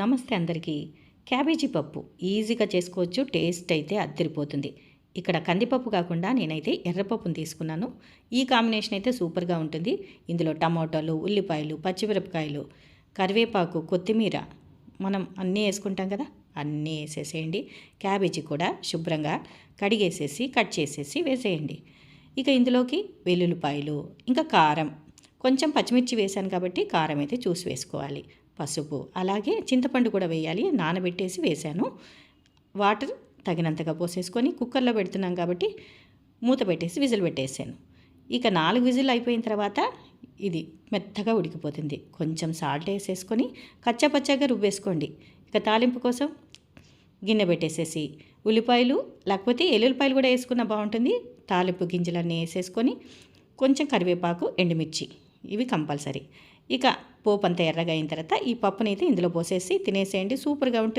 నమస్తే అందరికీ. క్యాబేజీ పప్పు ఈజీగా చేసుకోవచ్చు టేస్ట్ అయితే అద్దరిపోతుంది. ఇక్కడ కందిపప్పు కాకుండా నేనైతే ఎర్రపప్పును తీసుకున్నాను. ఈ కాంబినేషన్ అయితే సూపర్గా ఉంటుంది. ఇందులో టమాటాలు ఉల్లిపాయలు పచ్చిమిరపకాయలు కరివేపాకు కొత్తిమీర మనం అన్నీ వేసుకుంటాం కదా అన్నీ వేసేసేయండి. క్యాబేజీ కూడా శుభ్రంగా కడిగేసేసి కట్ చేసేసి వేసేయండి. ఇక ఇందులోకి వెల్లుల్లిపాయలు ఇంకా కారం. కొంచెం పచ్చిమిర్చి వేశాను కాబట్టి కారం అయితే చూసి వేసుకోవాలి. పసుపు. అలాగే చింతపండు కూడా వేయాలి. నానబెట్టేసి వేశాను. వాటర్ తగినంతగా పోసేసుకొని కుక్కర్లో పెడుతున్నాం కాబట్టి మూత పెట్టేసి విజిల్ పెట్టేసాను. ఇక నాలుగు విజిల్ అయిపోయిన తర్వాత ఇది మెత్తగా ఉడికిపోతుంది. కొంచెం సాల్ట్ వేసేసుకొని కచ్చపచ్చగా రుబ్బేసుకోండి. ఇక తాలింపు కోసం గిన్నె పెట్టేసేసి ఉల్లిపాయలు లేకపోతే ఎల్లుల్లిపాయలు కూడా వేసుకున్న బాగుంటుంది. తాలింపు గింజలన్నీ వేసేసుకొని కొంచెం కరివేపాకు ఎండుమిర్చి. ఇవి కంపల్సరీ. ఇక పోపు అంతా ఎర్రగా అయిన తర్వాత ఈ పప్పునైతే ఇందులో పోసేసి తినేసేయండి. సూపర్గా ఉంటుంది.